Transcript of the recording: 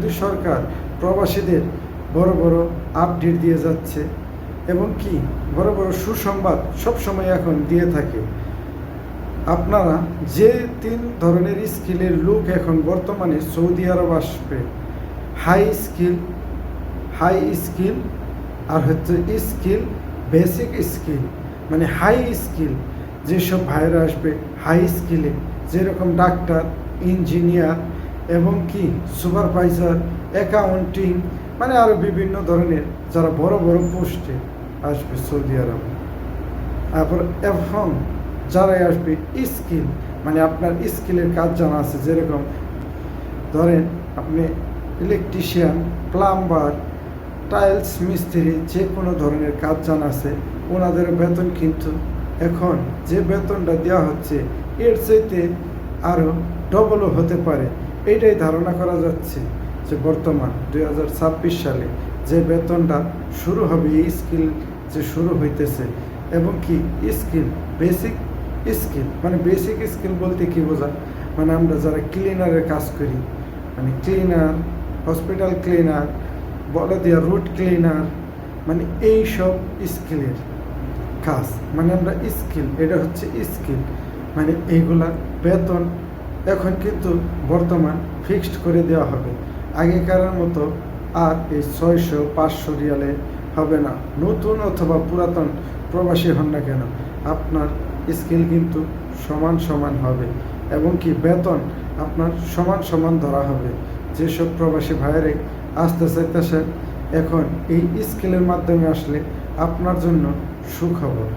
Saudi সরকার প্রবাসীদের বড় বড় আপডেট দিয়ে যাচ্ছে এবং কি বড় বড় সুসংবাদ সবসময় এখন দিয়ে থাকে। আপনারা যে তিন ধরনের স্কিলের লোক এখন বর্তমানে সৌদি আরব আসবে হাই স্কিল হাই স্কিল আর হচ্ছে স্কিল বেসিক স্কিল মানে হাই স্কিল যেসব ভাইরা আসবে হাই স্কিলে যেরকম ডাক্তার ইঞ্জিনিয়ার এবং কি সুপারভাইজার, অ্যাকাউন্টিং মানে আরও বিভিন্ন ধরনের যারা বড় বড় পোস্টে আসবে সৌদি আরব। তারপর এখন যারাই আসবে স্কিল মানে আপনার স্কিলের কাজ জানা আছে, যেরকম ধরেন আপনি ইলেকট্রিশিয়ান, প্লাম্বার, টাইলস মিস্ত্রি যে কোনো ধরনের কাজ জানা আছে ওনাদের বেতন কিন্তু এখন যে বেতনটা দেওয়া হচ্ছে, এর চাইতে আরও ডবলও হতে পারে। এইটাই ধারণা করা যাচ্ছে যে বর্তমান দু হাজার ছাব্বিশ সালে যে বেতনটা শুরু হবে, এই স্কিল যে শুরু হইতেছে এবং কি স্কিল বেসিক স্কিল মানে বেসিক স্কিল বলতে কি বোঝায় মানে আমরা যারা ক্লিনারের কাজ করি মানে ক্লিনার হসপিটাল ক্লিনার বলে দেওয়া রুট ক্লিনার মানে এই সব স্কিলের কাজ। মানে আমরা স্কিল, এটা হচ্ছে স্কিল। মানে এইগুলা বেতন এখন কিন্তু বর্তমান ফিক্সড করে দেওয়া হবে। আগেকারের মতো আর এই ছয়শো, পাঁচশো রিয়ালে হবে না। নতুন অথবা পুরাতন প্রবাসী হন না কেন, আপনার স্কিল কিন্তু সমান সমান হবে এবং কি বেতন আপনার সমান সমান ধরা হবে। যেসব প্রবাসী ভাইয়েরে আসতে চাইতেছেন, এখন এই স্কিলের মাধ্যমে আসলে আপনার জন্য সুখবর।